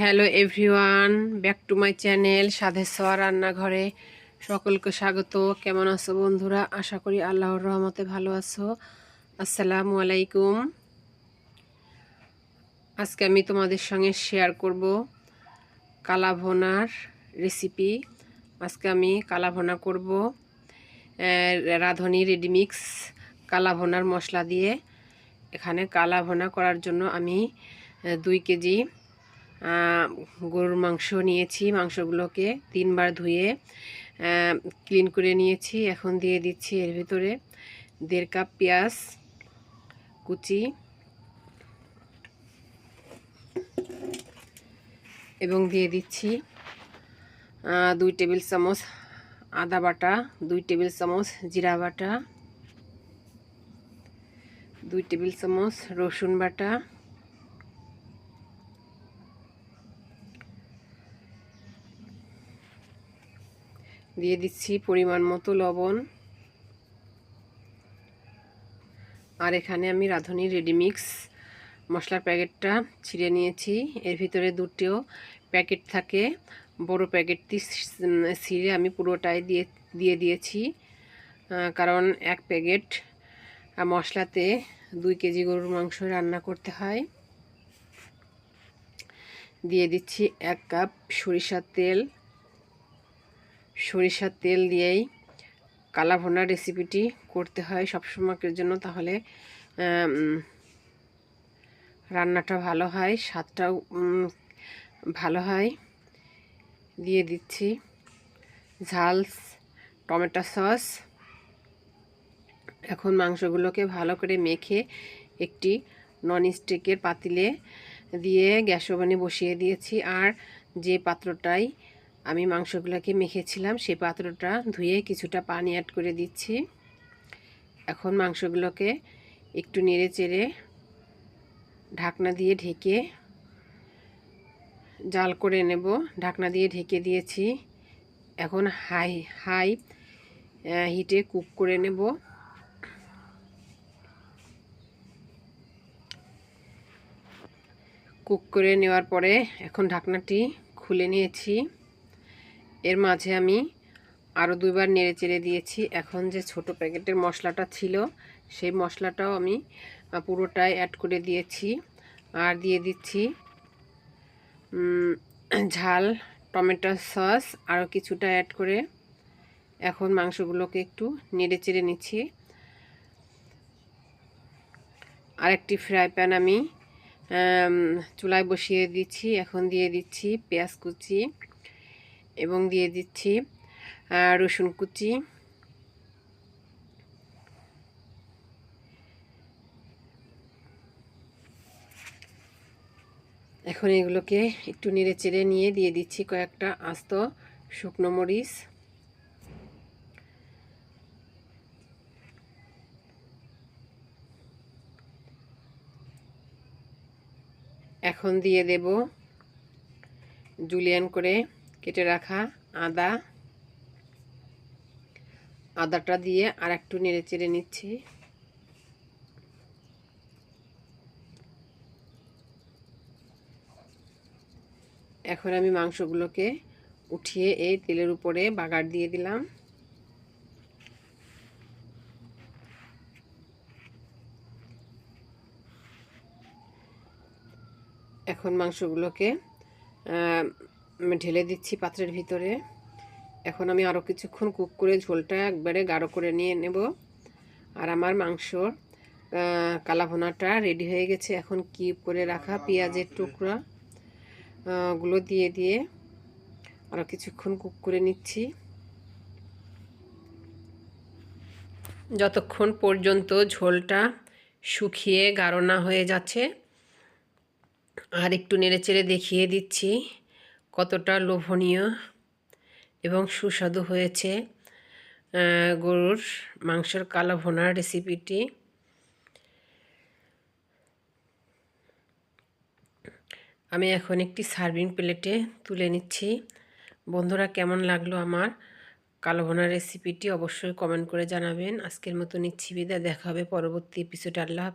Hello everyone back to my channel সোয়া রান্নাঘরে সকলকে স্বাগত। কেমন আছো বন্ধুরা? আশা করি আল্লাহর রহমতে ভালো আছো। আসসালামু আলাইকুম। আজকে আমি তোমাদের সঙ্গে শেয়ার করব কালাভোনার রেসিপি আজকে আমি কালাভোনা করব রাঁধুনি রেডিমিক্স কালাভোনার মশলা দিয়ে। এখানে কালাভোনা করার জন্য আমি দুই কেজি গরুর মাংস নিয়েছি, মাংসগুলোকে তিনবার ধুয়ে ক্লিন করে নিয়েছি। এখন দিয়ে দিচ্ছি এর ভিতরে দেড় কাপ পেঁয়াজ, কুচি এবং দিয়ে দিচ্ছি দুই টেবিল চামচ আদা বাটা, দুই টেবিল চামচ জিরা বাটা, দুই টেবিল চামচ রসুন বাটা দিয়ে দিচ্ছি পরিমাণ মতো লবণ। আর এখানে আমি রাঁধুনি রেডিমিক্স মশলার প্যাকেটটা ছিঁড়ে নিয়েছি। এর ভিতরে দুটো প্যাকেট থাকে। বড় প্যাকেটটি ছিঁড়ে আমি পুরোটাই দিয়ে দিয়ে দিয়েছি। কারণ এক প্যাকেট মশলাতে দুই কেজি গরুর মাংস রান্না করতে হয়। দিয়ে দিচ্ছি এক কাপ সরিষার তেল। সরিষার তেল দিয়েই কালা ভোনা রেসিপিটি করতে হয় সবসময়ের জন্য। তাহলে রান্নাটা ভালো হয়, স্বাদটাও ভালো হয়। দিয়ে দিচ্ছি ঝাল টমেটো সস। এখন মাংসগুলোকে ভালো করে মেখে একটি নন স্টিকের পাতিলে দিয়ে গ্যাস ওভেনে বসিয়ে দিয়েছি। আর যে পাত্রটাই আমি মাংসগুলোকে মেখেছিলাম সেই পাত্রটা ধুয়ে কিছুটা পানি অ্যাড করে দিচ্ছি। এখন মাংসগুলোকে একটু নেড়ে চেড়ে ঢাকনা দিয়ে ঢেকে জাল করে নেব। ঢাকনা দিয়ে ঢেকে দিয়েছি। এখন হাই হাই হিটে কুক করে নেব। কুক করে নেওয়ার পরে এখন ঢাকনাটি খুলে নিয়েছি। এর মাঝে আমি আরও দুইবার নেড়ে চেড়ে দিয়েছি। এখন যে ছোট প্যাকেটের মশলাটা ছিল, সেই মশলাটাও আমি পুরোটাই অ্যাড করে দিয়েছি। আর দিয়ে দিচ্ছি ঝাল, টমেটো সস আরও কিছুটা অ্যাড করে। এখন মাংসগুলোকে একটু নেড়ে চেড়ে নিচ্ছি। আরেকটি ফ্রাই প্যান আমি, চুলায় বসিয়ে দিচ্ছি। এখন দিয়ে দিচ্ছি পেঁয়াজ কুচি। এবং দিয়ে দিচ্ছি রসুন কুচি। এখন এগুলোকে একটু নেড়ে চেড়ে নিয়ে দিয়ে দিচ্ছি কয়েকটা আস্ত শুকনো মরিচ। এখন দিয়ে দেব, জুলিয়ান করে কেটে রাখা আদা। আদাটা দিয়ে আর একটু নেড়ে চেড়ে নিচ্ছি। এখন আমি মাংসগুলোকে উঠিয়ে এই তেলের উপরে বাগার দিয়ে দিলাম। এখন মাংসগুলোকে ঢেলে দিচ্ছি পাত্রের ভিতরে। এখন আমি আরও কিছুক্ষণ কুক করে ঝোলটা একবারে গাঢ় করে নিয়ে নেব। আর আমার আহ, কালাভোনাটা রেডি হয়ে গেছে। এখন কিউব করে রাখা পেঁয়াজের টুকরা গুলো দিয়ে দিয়ে আরও কিছুক্ষণ কুক করে নিচ্ছি। যতক্ষণ পর্যন্ত ঝোলটা শুকিয়ে গাঢ় না হয়ে যাচ্ছে আর একটু নেড়েচেড়ে দেখিয়ে দিচ্ছি। কতটা লোভনীয় এবং সুস্বাদু হয়েছে গরুর মাংসের কালো রেসিপিটি। আমি এখন একটি সার্ভিং প্লেটে তুলে নিচ্ছি। বন্ধুরা, কেমন লাগল আমার কালো ভোনার রেসিপিটি? অবশ্যই কমেন্ট করে জানাবেন। আজকের মতো নিচ্ছি বিদায়। দেখা হবে পরবর্তী এপিসোড আল্লাহ।